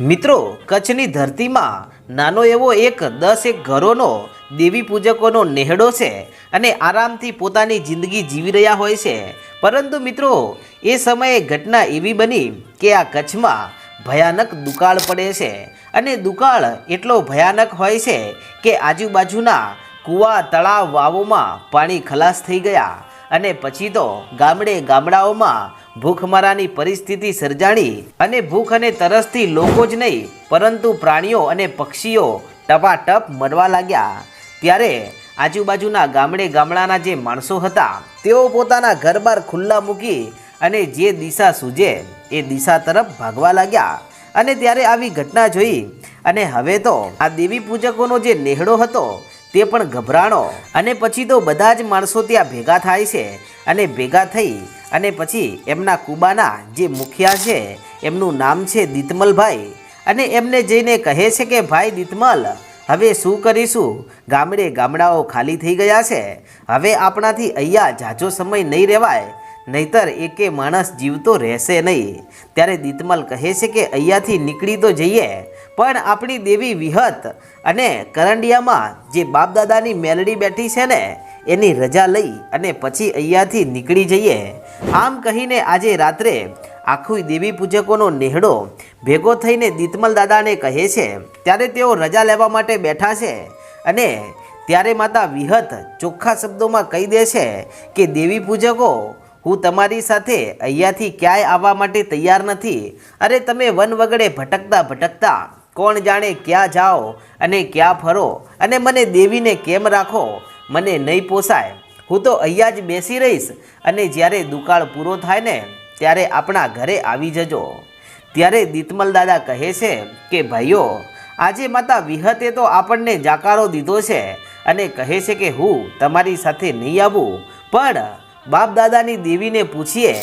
મિત્રો, કચ્છની ધરતીમાં નાનો એવો એક દસ એક ઘરોનો દેવી પૂજકોનો નેહડો છે અને આરામથી પોતાની જિંદગી જીવી રહ્યા હોય છે. પરંતુ મિત્રો, એ સમયે ઘટના એવી બની કે આ કચ્છમાં ભયાનક દુકાળ પડે છે અને દુકાળ એટલો ભયાનક હોય છે કે આજુબાજુના કૂવા, તળાવ વાવોમાં પાણી ખલાસ થઈ ગયા અને પછી તો ગામડે ગામડાઓમાં ભૂખમરાની પરિસ્થિતિ સર્જાણી અને ભૂખ અને તરસથી લોકો જ નહીં, પરંતુ પ્રાણીઓ અને પક્ષીઓ ટપાટપ મરવા લાગ્યા. ત્યારે આજુબાજુના ગામડે ગામડાના જે માણસો હતા, તેઓ પોતાના ઘર બહાર ખુલ્લા મૂકી અને જે દિશા સૂજે એ દિશા તરફ ભાગવા લાગ્યા. અને ત્યારે આવી ઘટના જોઈ અને હવે તો આ દેવી પૂજકોનો જે નેહડો હતો તે પણ ગભરાણો. અને પછી તો બધા જ માણસો ત્યાં ભેગા થાય છે. અને ભેગા થઈ અને પછી એમના કુબાના જે મુખિયા છે, એમનું નામ છે દિતમલભાઈ. અને એમને જઈને કહે છે કે, ભાઈ દિતમલ, હવે શું કરીશું? ગામડે ગામડાઓ ખાલી થઈ ગયા છે. હવે આપણાથી અહીંયા ઝાઝો સમય નહીં રહેવાય. નહીતર એકે માણસ જીવતો રહેશે નહીં. ત્યારે દિતમલ કહે છે કે, અહીંયાથી નીકળી તો જઈએ. પણ આપણી દેવી વિહત અને કરંડિયામાં જે બાપદાદાની મેલડી બેઠી છે ને, એની રજા લઈ અને પછી અહીંયાથી નીકળી જઈએ. આમ કહીને આજે રાત્રે આખું દેવી પૂજકોનો નેહડો ભેગો થઈને દિતમલ દાદાને કહે છે, ત્યારે તેઓ રજા લેવા માટે બેઠા છે. અને ત્યારે માતા વિહત ચોખ્ખા શબ્દોમાં કહી દે છે કે, દેવી પૂજકો, હું તમારી સાથે અહીંયાથી ક્યાંય આવવા માટે તૈયાર નથી. અરે, તમે વન વગડે ભટકતા ભટકતા કોણ જાણે ક્યાં જાઓ અને ક્યાં ફરો અને મને દેવીને કેમ રાખો? મને નહીં પોસાય. હું તો અહીંયા જ બેસી રહીશ અને જ્યારે દુકાળ પૂરો થાય ને ત્યારે આપણા ઘરે આવી જજો. ત્યારે દીતમલ દાદા કહે છે કે, ભાઈઓ, આજે માતા વિહતે તો આપણને જાકારો દીધો છે અને કહે છે કે હું તમારી સાથે નહીં આવું. પણ બાપ દાદાની દેવીને પૂછીએ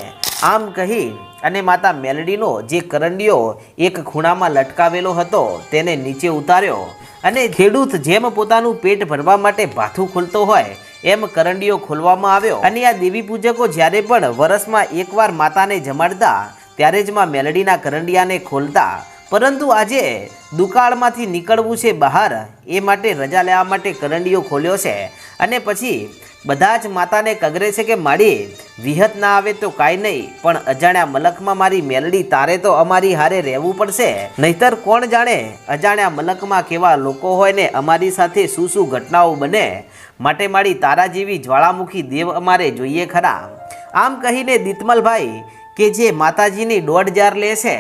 આમ કહી અને માતા મેલડીનો જે કરંડિયો એક ખૂણામાં લટકાવેલો હતો, તેને નીચે ઉતાર્યો અને ખેડૂત જેમ પોતાનું પેટ ભરવા માટે ભાથું ખોલતો હોય, એમ કરંડિયો ખોલવામાં આવ્યો. અને આ દેવી પૂજકો જ્યારે પણ વરસમાં એકવાર માતાને જમાડતા, ત્યારે જ માં મેલડીના કરંડિયાને ખોલતા પરંતુ આજે દુકાળમાંથી નીકળવું છે બહાર, એ માટે રજા લેવા માટે કરંડીઓ ખોલ્યો છે. અને પછી બધા જ માતાને કગરે છે કે માડી, વિહત ના આવે તો કાંઈ નહીં, પણ અજાણ્યા મલકમાં મારી મેલડી તારે તો અમારી હારે રહેવું પડશે. નહીતર કોણ જાણે અજાણ્યા મલકમાં કેવા લોકો હોય ને અમારી સાથે શું શું ઘટનાઓ બને. માટે મારી તારા જેવી જ્વાળામુખી દેવ અમારે જોઈએ ખરા. આમ કહીને દિતમલભાઈ કે જે માતાજીની દોઢ જાર લે છે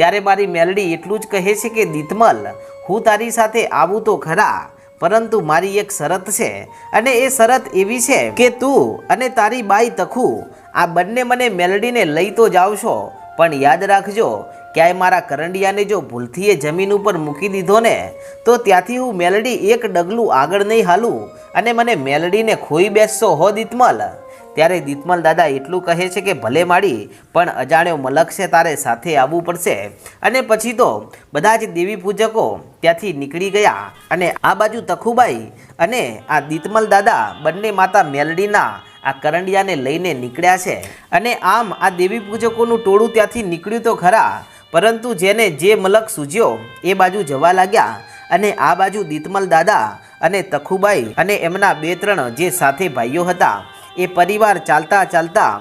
ત્યારે મારી મેલડી એટલું જ કહે છે કે, દિતમલ, હું તારી સાથે આવું તો ખરા, પરંતુ મારી એક શરત છે, અને એ શરત એવી છે કે તું અને તારી બાઈ તખુ આ બંને મને મેલડીને લઈ તો જાવશો, પણ યાદ રાખજો, ક્યાંય મારા કરંડિયાને જો ભૂલથી એ જમીન ઉપર મૂકી દીધો ને, તો ત્યાંથી હું મેલડી એક ડગલું આગળ નહીં હાલું, અને મને મેલડીને ખોઈ બેસશો, હો દિતમલ. ત્યારે દિતમલ દાદા એટલું કહે છે કે ભલે માડી, પણ અજાણ્યો મલક છે, તારે સાથે આવવું પડશે. અને પછી તો બધા જ દેવી પૂજકો ત્યાંથી નીકળી ગયા અને આ બાજુ તખુબાઈ અને આ દિતમલ દાદા બંને માતા મેલડીના આ કરંડિયાને લઈને નીકળ્યા છે. અને આમ આ દેવી પૂજકોનું ટોળું ત્યાંથી નીકળ્યું તો ખરા, પરંતુ જેને જે મલક સૂજ્યો, એ બાજુ જવા લાગ્યા. અને આ બાજુ દિતમલ દાદા અને તખુબાઈ અને એમના બે ત્રણ જે સાથે ભાઈઓ હતા એ પરિવાર ચાલતા ચાલતા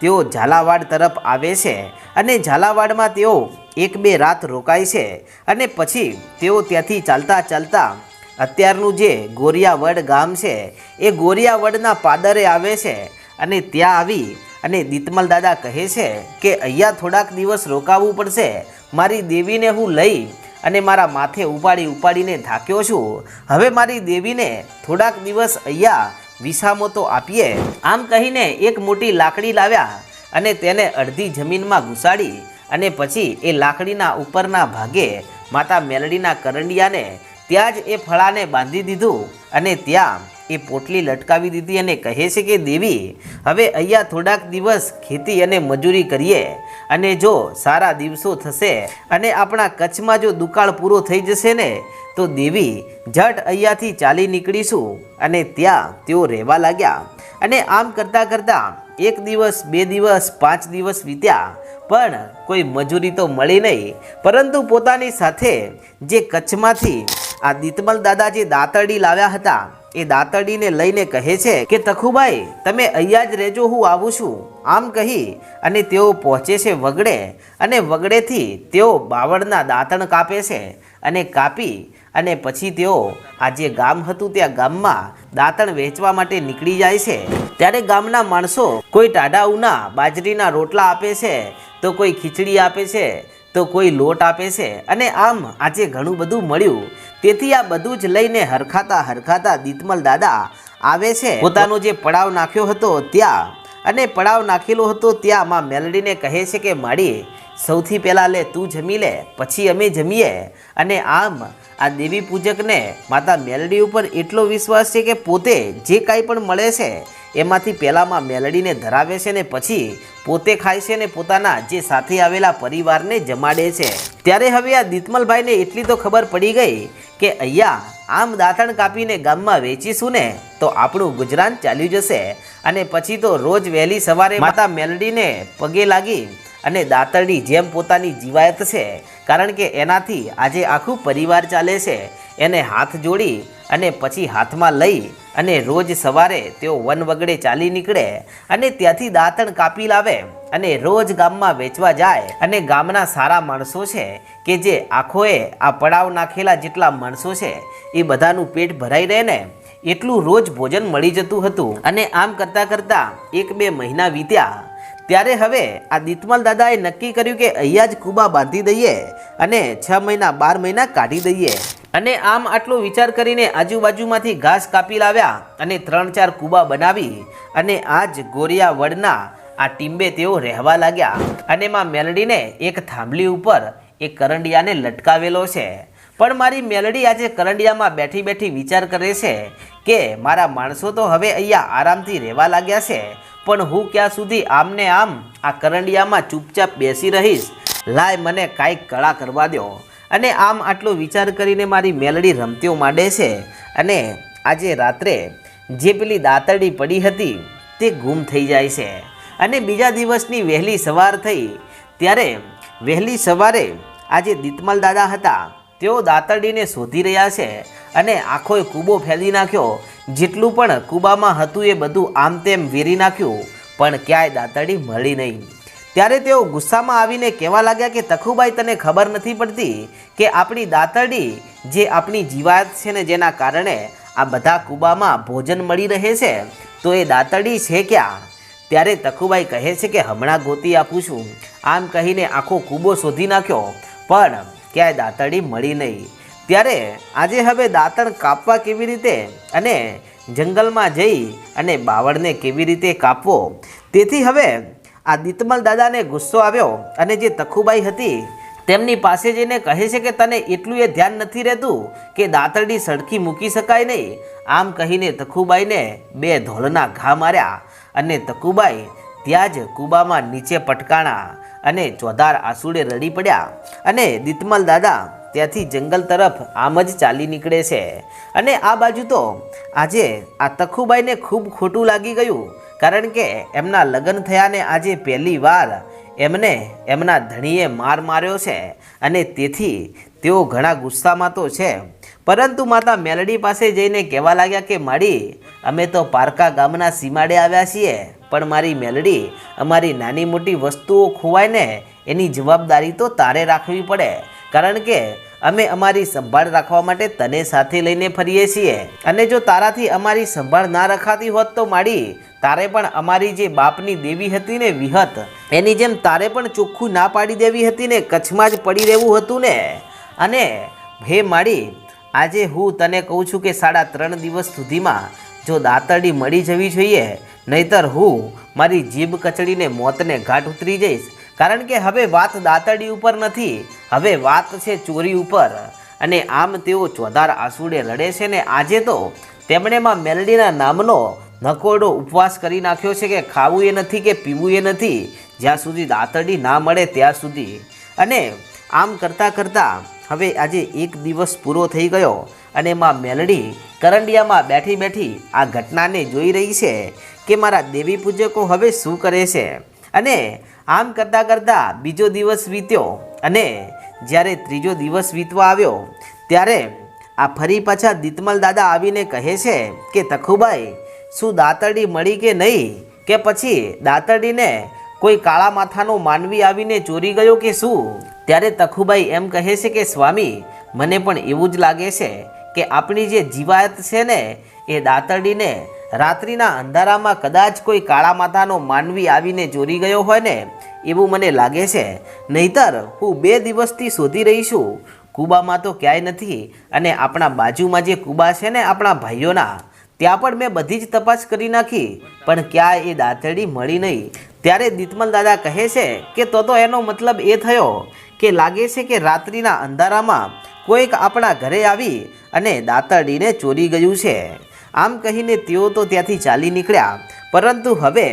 તેઓ ઝાલાવાડ તરફ આવે છે અને ઝાલાવાડમાં તેઓ એક બે રાત રોકાય છે અને પછી તેઓ ત્યાંથી ચાલતા ચાલતા અત્યારનું જે ગોરિયાવડ ગામ છે, એ ગોરિયાવડના પાદરે આવે છે અને ત્યાં આવી અને દિતમલ દાદા કહે છે કે અહીંયા થોડાક દિવસ રોકાવું પડશે, મારી દેવીને હું લઈ અને મારા માથે ઉપાડી ઉપાડીને થાક્યો છું. હવે મારી દેવીને થોડાક દિવસ અહીંયા વિસામો તો આપીએ. આમ કહીને એક મોટી લાકડી લાવ્યા અને તેને અડધી જમીનમાં ઘુસાડી અને પછી એ લાકડીના ઉપરના ભાગે માતા મેલડીના કરંડિયાને ત્યાં જ એ ફળાને બાંધી દીધું અને ત્યાં એ પોટલી લટકાવી દીધી અને કહે છે કે, દેવી, હવે અહીંયા થોડાક દિવસ ખેતી અને મજૂરી કરીએ. અને જો સારા દિવસો થશે અને આપણા કચ્છમાં જો દુકાળ પૂરો થઈ જશે ને, તો દેવી જટ અહીંયાથી ચાલી નીકળીશું અને ત્યાં તેઓ રહેવા લાગ્યા. અને આમ કરતાં કરતાં એક દિવસ, બે દિવસ, પાંચ દિવસ વીત્યા, પણ કોઈ મજૂરી તો મળી નહીં. પરંતુ પોતાની સાથે જે કચ્છમાંથી આ દીતમલ દાદા જે દાતરડી લાવ્યા હતા એ દાતરડીને લઈને કહે છે કે, તખુભાઈ, તમે અહીંયા જ રહેજો, હું આવું છું. આમ કહી અને તેઓ પહોંચે છે વગડે અને વગડેથી તેઓ બાવળના દાંતણ કાપે છે અને કાપી અને પછી તેઓ આ જે ગામ હતું ત્યાં ગામમાં દાંતણ વેચવા માટે નીકળી જાય છે. ત્યારે ગામના માણસો કોઈ ટાઢા ઉના બાજરીના રોટલા આપે છે, તો કોઈ ખીચડી આપે છે, તો કોઈ લોટ આપે છે અને આમ આજે ઘણું બધું મળ્યું તેથી આ બધું જ લઈને હરખાતા હરખાતા દીતમલ દાદા આવે છે. પોતાનો જે પડાવ નાખ્યો હતો ત્યાં અને પડાવ નાખેલો હતો ત્યાં માં મેલડીને કહે છે કે, માડી સૌથી પહેલાં લે, તું જમી લે, પછી અમે જમીએ. અને આમ, આ દેવી પૂજકને માતા મેલડી ઉપર એટલો વિશ્વાસ છે કે પોતે જે કાંઈ પણ મળે છે, એમાંથી પહેલાંમાં મેલડીને ધરાવે છે ને પછી પોતે ખાય છે ને પોતાના જે સાથે આવેલા પરિવારને જમાડે છે. ત્યારે હવે આ દીતમલભાઈને એટલી તો ખબર પડી ગઈ કે અહીંયા આમ દાંતણ કાપીને ગામમાં વેચીશું ને, તો આપણું ગુજરાન ચાલ્યું જશે. અને પછી તો રોજ વહેલી સવારે માતા મેલડીને પગે લાગી અને દાંતરડી જેમ પોતાની જીવાયત છે, કારણ કે એનાથી આજે આખું પરિવાર ચાલે છે. એને હાથ જોડી અને પછી હાથમાં લઈ અને રોજ સવારે તેઓ વન વગડે ચાલી નીકળે અને ત્યાંથી દાંતણ કાપી લાવે અને રોજ ગામમાં વેચવા જાય. અને ગામના સારા માણસો છે કે જે આખોએ આ પડાવ નાખેલા જેટલા માણસો છે, એ બધાનું પેટ ભરાઈ રહે ને એટલું રોજ ભોજન મળી જતું હતું. અને આમ કરતાં કરતાં એક બે મહિના વીત્યા ત્યારે હવે આ દીતમલ દાદાએ નક્કી કર્યું કે અહીંયા જ કુબા બાંધી દઈએ અને છ મહિના, બાર મહિના કાઢી દઈએ. અને આમ આટલો વિચાર કરીને આજુબાજુમાંથી ઘાસ કાપી લાવ્યા અને ત્રણ ચાર કુબા બનાવી અને આ જ ગોરિયા વડના આ ટીંબે તેઓ રહેવા લાગ્યા. અને માં મેલડીને એક થાંભલી ઉપર એક કરંડિયાને લટકાવેલો છે. પણ મારી મેલડી આજે કરંડિયામાં બેઠી બેઠી વિચાર કરે છે કે મારા માણસો તો હવે અહીંયા આરામથી રહેવા લાગ્યા છે. પણ હું ક્યાં સુધી આમને આમ આ કરંડિયામાં ચૂપચાપ બેસી રહીશ? લાય મને કાંઈક કળા કરવા દો. અને આમ આટલો વિચાર કરીને મારી મેલડી રમતીઓ માંડે છે. અને આજે રાત્રે જે પેલી દાતરડી પડી હતી તે ગુમ થઈ જાય છે. અને બીજા દિવસની વહેલી સવાર થઈ. ત્યારે વહેલી સવારે આજે દીતમલ દાદા હતા. તેઓ દાતરડીને શોધી રહ્યા છે અને આખોય કૂબો ફેલી નાખ્યો. જેટલું પણ કૂબામાં હતું એ બધું આમ તેમ વેરી નાખ્યું, પણ ક્યાંય દાતરડી મળી નહીં. ત્યારે તેઓ ગુસ્સામાં આવીને કહેવા લાગ્યા કે તખુબાઈ તને ખબર નથી પડતી કે આપણી દાતરડી જે આપણી જીવાત છે ને જેના કારણે આ બધા કૂબામાં ભોજન મળી રહે છે, તો એ દાતરડી છે ક્યાં? ત્યારે તખુબાઈ કહે છે કે, હમણાં ગોતી આપું છું. આમ કહીને આખો કૂબો શોધી નાખ્યો, પણ ક્યાંય દાતરડી મળી નહીં. ત્યારે આજે હવે દાંતણ કાપવા કેવી રીતે અને જંગલમાં જઈ અને બાવળને કેવી રીતે કાપવો? તેથી હવે આ દીતમલ દાદાને ગુસ્સો આવ્યો અને જે તખુબાઈ હતી તેમની પાસે જઈને કહે છે કે તને એટલું એ ધ્યાન નથી રહેતું કે દાંતરડી સડકી મૂકી શકાય નહીં? આમ કહીને તખુબાઈને બે ધોલના ઘા માર્યા અને તકુબાઈ ત્યાં જ કૂબામાં નીચે પટકાણા અને ચોધાર આસુડે રડી પડ્યા. અને દીતમલ દાદા ત્યાંથી જંગલ તરફ આમ જ ચાલી નીકળે છે. અને આ બાજુ તો આજે આ તખુબાઈને ખૂબ ખોટું લાગી ગયું, કારણ કે એમના લગ્ન થયાને આજે પહેલી વાર એમને એમના ધણીએ માર માર્યો છે અને તેથી તેઓ ઘણા ગુસ્સામાં તો છે. પરંતુ માતા મેલડી પાસે જઈને કહેવા લાગ્યા કે, માડી, અમે તો પારકા ગામના સીમાડે આવ્યા છીએ, પણ મારી મેલડી અમારી નાની મોટી વસ્તુઓ ખોવાય ને એની જવાબદારી તો તારે રાખવી પડે, કારણ કે અમે અમારી સંભાળ રાખવા માટે તને સાથે લઈને ફરીએ છીએ. અને જો તારાથી અમારી સંભાળ ના રખાતી હોત તો માડી, તારે પણ અમારી જે બાપની દેવી હતી ને વિહત, એની જેમ તારે પણ ચોખ્ખું ના પાડી દેવી હતી ને કચ્છમાં જ પડી રહેવું હતું ને. અને હે માડી, આજે હું તને કહું છું કે સાડા ત્રણ દિવસ સુધીમાં જો દાંતરડી મળી જવી જોઈએ, નહીતર હું મારી જીભ કચડીને મોતને ઘાટ ઉતરી જઈશ. કારણ કે હવે વાત દાંતરડી ઉપર નથી, હવે વાત છે ચોરી ઉપર. અને આમ તેઓ ચોધાર આસુડે રડે છે ને આજે તો તેમણે માં મેલડીના નામનો નકોડો ઉપવાસ કરી નાખ્યો છે કે ખાવું એ નથી કે પીવું એ નથી, જ્યાં સુધી દાતડી ના મળે ત્યાં સુધી. અને આમ કરતાં કરતાં હવે આજે એક દિવસ પૂરો થઈ ગયો અને માં મેલડી કરંડિયામાં બેઠી બેઠી આ ઘટનાને જોઈ રહી છે કે મારા દેવી પૂજકો હવે શું કરે છે? અને આમ કરતાં કરતાં બીજો દિવસ વીત્યો અને જ્યારે ત્રીજો દિવસ વીતવા આવ્યો, ત્યારે આ ફરી પાછા દીતમલ દાદા આવીને કહે છે કે, તખુભાઈ, શું દાતરડી મળી કે નહીં? કે પછી દાતરડીને કોઈ કાળા માથાનો માનવી આવીને ચોરી ગયો કે શું? ત્યારે તખુભાઈ એમ કહે છે કે, સ્વામી, મને પણ એવું જ લાગે છે કે આપણી જે જીવાત છે ને, એ દાતરડીને રાત્રિના અંધારામાં કદાચ કોઈ કાળા માથાનો માનવી આવીને ચોરી ગયો હોય ને, એવું મને લાગે છે. નહીતર, હું બે દિવસથી શોધી રહી છું. કુબામાં તો ક્યાંય નથી અને આપણા બાજુમાં જે કુબા છે ને આપણા ભાઈઓના, ત્યાં પણ મેં બધી જ તપાસ કરી નાખી, પણ ક્યાં એ દાંતરડી મળી નહીં. ત્યારે દીતમલ દાદા કહે છે કે તો તો એનો મતલબ એ થયો કે લાગે છે કે રાત્રિના અંધારામાં કોઈક આપણા ઘરે આવી અને દાંતરડીને ચોરી ગયું છે. આમ કહીને તેઓ તો ત્યાંથી ચાલી નીકળ્યા. પરંતુ હવે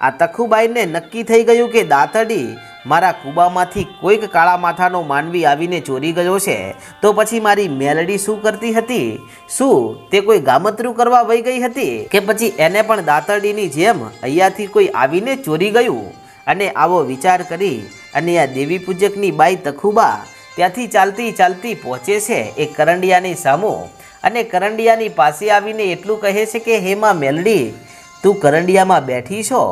આ તખુબાઈને નક્કી થઈ ગયું કે દાતડી મારા કૂબામાંથી કોઈક કાળા માથાનો માનવી આવીને ચોરી ગયો છે. તો પછી મારી મેલડી શું કરતી હતી? શું તે કોઈ ગામતરું કરવા વહી ગઈ હતી? કે પછી એને પણ દાંતરડીની જેમ અહીંયાથી કોઈ આવીને ચોરી ગયું? અને આવો વિચાર કરી અને આ દેવી પૂજકની બાઈ તખુબા ત્યાંથી ચાલતી ચાલતી પહોંચે છે એ કરંડિયાની સામો. અને કરંડિયાની પાસે આવીને એટલું કહે છે કે હેમાં મેલડી, તું કરંડિયામાં બેઠી છો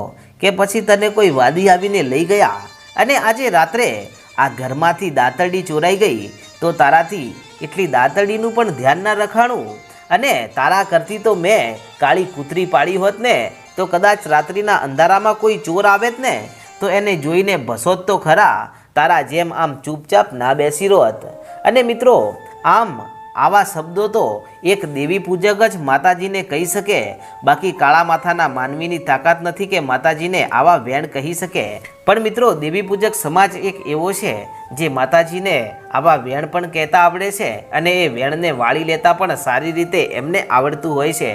કે પછી તને કોઈ વાદી આવીને લઈ ગયા? અને આજે રાત્રે આ ઘરમાંથી દાંતરડી ચોરાઈ ગઈ, તો તારાથી એટલી દાંતરડીનું પણ ધ્યાન ના રખાણું? અને તારા કરતી તો મેં કાળી કૂતરી પાડી હોત ને, તો કદાચ રાત્રિના અંધારામાં કોઈ ચોર આવેત ને, તો એને જોઈને ભસોત તો ખરા, તારા જેમ આમ ચૂપચાપ ના બેસી રોત અને મિત્રો, આમ આવા શબ્દો તો એક દેવી પૂજક જ માતાજીને કહી શકે. બાકી કાળા માથાના માનવીની તાકાત નથી કે માતાજીને આવા વેણ કહી શકે. પણ મિત્રો, દેવી પૂજક સમાજ એક એવો છે જે માતાજીને આવા વેણ પણ કહેતા આવડે છે અને એ વેણને વાળી લેતા પણ સારી રીતે એમને આવડતું હોય છે.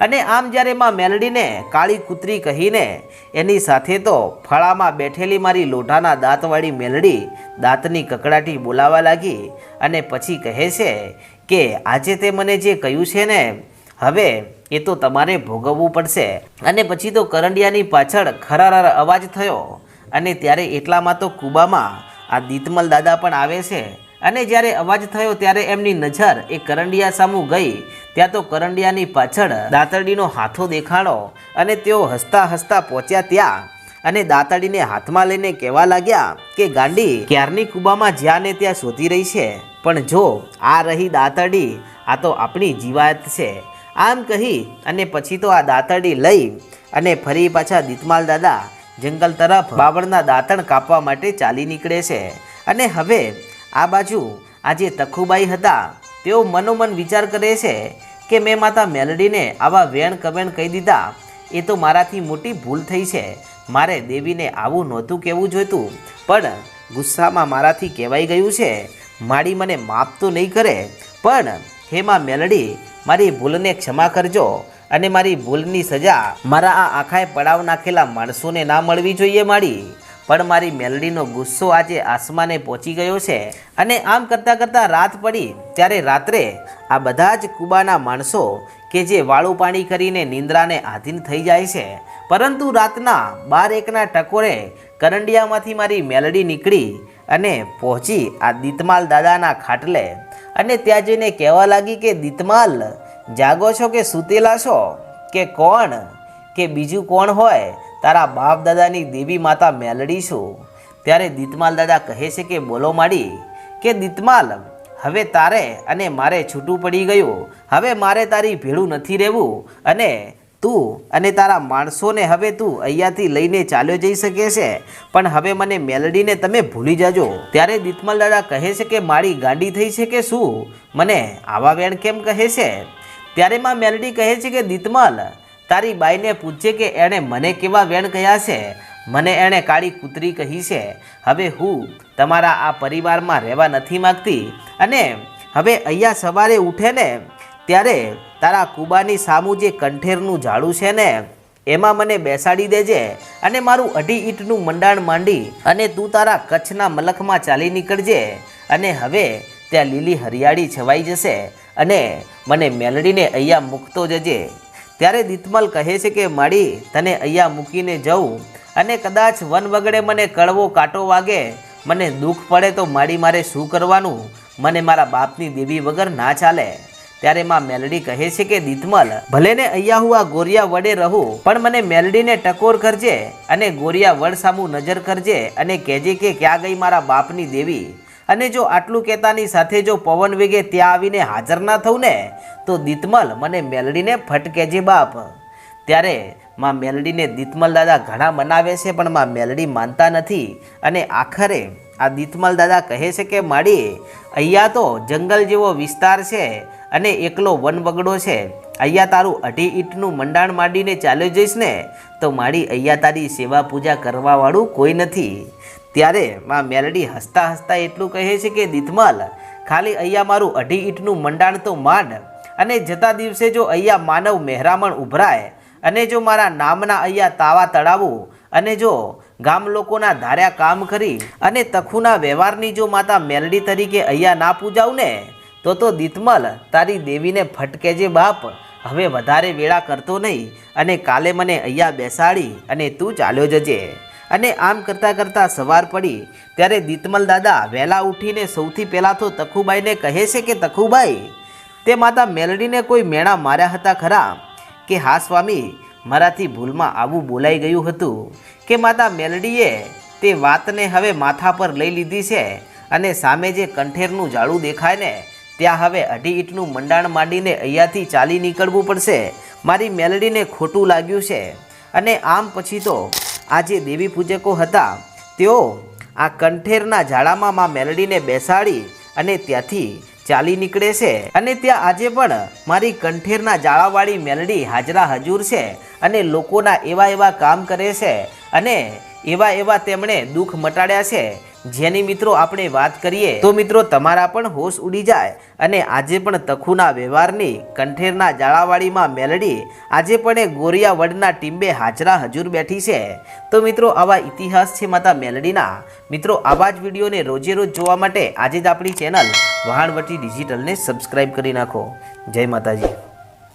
અને આમ જ્યારે માં મેલડીને કાળી કૂતરી કહીને એની સાથે તો ફળામાં બેઠેલી મારી લોઢાના દાંતવાળી મેલડી દાંતની કકડાટી બોલાવા લાગી અને પછી કહે છે કે આજે તે મને જે કહ્યું છે ને, હવે એ તો તમારે ભોગવવું પડશે. અને પછી તો કરંડિયાની પાછળ ખરાર અવાજ થયો. અને ત્યારે એટલામાં તો કુબામાં આ દીતમલ દાદા પણ આવે છે. અને જ્યારે અવાજ થયો ત્યારે એમની નજર એ કરંડિયા સામું ગઈ. ત્યાં તો કરંડિયાની પાછળ દાતરડીનો હાથો દેખાડો અને તેઓ હસતા હસતા પહોંચ્યા ત્યાં. અને દાંતરડીને હાથમાં લઈને કહેવા લાગ્યા કે, ગાંડી, ક્યારની કુબામાં જ્યાં ને ત્યાં શોધી રહી છે? પણ જો, આ રહી દાંતરડી આ તો આપણી જીવાત છે. આમ કહી અને પછી તો આ દાંતરડી લઈ અને ફરી પાછા દીતમાલ દાદા જંગલ તરફ બાવળના દાંતણ કાપવા માટે ચાલી નીકળે છે. અને હવે આ બાજુ આ જે તખુબાઈ હતા, તેઓ મનોમન વિચાર કરે છે કે, મેં માતા મેલડીને આવા વેણ કવેણ કહી દીધા. એ તો મારાથી મોટી ભૂલ થઈ છે. મારે દેવીને આવું નહોતું કહેવું જોઈતું, પણ ગુસ્સામાં મારાથી કહેવાઈ ગયું છે, માડી મને માફ તો નહીં કરે, પણ હેમાં મેલડી, મારી ભૂલને ક્ષમા કરજો અને મારી ભૂલની સજા મારા આ આખાએ પડાવ નાખેલા માણસોને ના મળવી જોઈએ માડી. પણ મારી મેલડીનો ગુસ્સો આજે આસમાને પહોંચી ગયો છે. અને આમ કરતાં કરતાં રાત પડી, ત્યારે રાત્રે આ બધા જ કુબાના માણસો કે જે વાળું પાણી કરીને નિંદ્રાને આધીન થઈ જાય છે. પરંતુ રાતના બાર એકના ટકોરે કરંડિયામાંથી મારી મેલડી નીકળી અને પહોંચી આ દીતમાલ દાદાના ખાટલે. અને ત્યાં જઈને કહેવા લાગી કે, દીતમાલ, જાગો છો કે સૂતેલા છો? કે કોણ? કે બીજું કોણ હોય? તારા બાપ દાદાની દેવી માતા મેલડી છું? ત્યારે દીતમાલ દાદા કહે છે કે, બોલો માડી, કે દીતમાલ, હવે તારે અને મારે છૂટું પડી ગયું. હવે મારે તારી ભેળું નથી રહેવું. અને તું અને તારા માણસોને હવે તું અહીંયાથી લઈને ચાલ્યો જઈ શકે છે. પણ હવે મને મેલડીને તમે ભૂલી જજો. ત્યારે દીતમલ દાદા કહે છે કે, મારી ગાંડી થઈ છે કે શું? મને આવા વેણ કેમ કહે છે? ત્યારે માં મેલડી કહે છે કે, દીતમલ તારી બાઈને પૂછજે કે એણે મને કેવા વેણ કહ્યા છે? મને એણે કાળી કૂતરી કહી છે. હવે હું તમારા આ પરિવારમાં રહેવા નથી માગતી. અને હવે અહીંયા સવારે ઉઠે ને ત્યારે તારા કુબાની સામું જે કંઠેરનું ઝાડું છે ને, એમાં મને બેસાડી દેજે અને મારું અઢી ઈંટનું મંડાણ માંડી અને તું તારા કચ્છના મલખમાં ચાલી નીકળજે. અને હવે ત્યાં લીલી હરિયાળી છવાઈ જશે અને મને મેલડીને અહીંયા મૂકતો જજે. ત્યારે દિતમલ કહે છે કે, માડી, તને અહીંયા મૂકીને જવું અને કદાચ વન વગડે મને કડવો કાંટો વાગે, મને દુઃખ પડે તો માડી મારે શું કરવાનું? મને મારા બાપની દેવી વગર ના ચાલે. ત્યારે માં મેલડી કહે છે કે, દિતમલ, ભલે ને અહીંયા હું આ ગોરિયા વડે રહું, પણ મને મેલડીને ટકોર કરજે અને ગોરિયા વડ સામું નજર કરજે અને કહેજે કે, ક્યાં ગઈ મારા બાપની દેવી? અને જો આટલું કહેતાની સાથે જો પવન વેગે ત્યાં આવીને હાજર ના થવું ને, તો દિતમલ મને મેલડીને ફટકેજે બાપ. ત્યારે માં મેલડીને દીતમલ દાદા ઘણા મનાવે છે, પણ માં મેલડી માનતા નથી. અને આખરે આ દિતમલ દાદા કહે છે કે, માડી, અહીંયા તો જંગલ જેવો વિસ્તાર છે અને એકલો વનવગડો છે. અહીંયા તારું અઢી ઈંટનું મંડાણ માંડીને ચાલ્યો જઈશ ને, તો માડી અહીંયા તારી સેવા પૂજા કરવાવાળું કોઈ નથી. ત્યારે માં મેલડી હસતા હસતા એટલું કહે છે કે દિતમલ ખાલી અહીંયા મારું અઢી ઈંટનું મંડાણ તો માંડ. અને જતા દિવસે જો અહીંયા માનવ મહેરામણ ઉભરાય, અને જો મારા નામના અહીંયા તાવા તળાવું, અને જો ગામ લોકોના ધાર્યા કામ કરી, અને તખુના વ્યવહારની જો માતા મેલડી તરીકે અહીંયા ના પૂજાવ ને, તો તો દિતમલ તારી દેવીને ફટકેજે બાપ. હવે વધારે વેળા કરતો નહીં, અને કાલે મને અહીંયા બેસાડી, અને તું ચાલ્યો જજે. અને આમ કરતાં કરતાં સવાર પડી. ત્યારે દિતમલ દાદા વહેલા ઉઠીને સૌથી પહેલાં તો તખુબાઈને કહે છે કે, તખુબાઈ, તે માતા મેલડીને કોઈ મેણા માર્યા હતા ખરા? કે હા, સ્વામી, મારાથી ભૂલમાં આવું બોલાઈ ગયું હતું? કે માતા મેલડીએ તે વાતને હવે માથા પર લઈ લીધી છે અને સામે જે કંઠેરનું ઝાડું દેખાય ને, ત્યાં હવે અઢી ઈંટનું મંડાણ માંડીને અહીંયાથી ચાલી નીકળવું પડશે. મારી મેલડીને ખોટું લાગ્યું છે. અને આમ પછી તો આ જે દેવી પૂજકો હતા. તેઓ આ કંઠેરના ઝાડામાં માં મેલડીને બેસાડી અને ત્યાંથી ચાલી નીકળે છે. અને ત્યાં આજે પણ મારી કંઠેરના જાળાવાળી મેલડી હાજરા હજુર છે અને લોકોના એવા એવા કામ કરે છે અને એવા એવા તેમણે દુઃખ મટાડ્યા છે. જેની મિત્રો આપણે વાત કરીએ, તો મિત્રો તમારા પણ હોશ ઉડી જાય અને આજે પણ તખુના વ્યવહારની કંઠેરના જાળાવાળીમાં મેલડી આજે પણ એ ગોરિયા વડના ટીંબે હાજરા હજુર બેઠી છે. તો મિત્રો આવા ઇતિહાસ છે માતા મેલડીના. મિત્રો આવા જ વિડીયોને રોજે રોજ જોવા માટે આજે જ આપણી ચેનલ વહાણવટી ડિજિટલને સબસ્ક્રાઈબ કરી નાખો. જય માતાજી.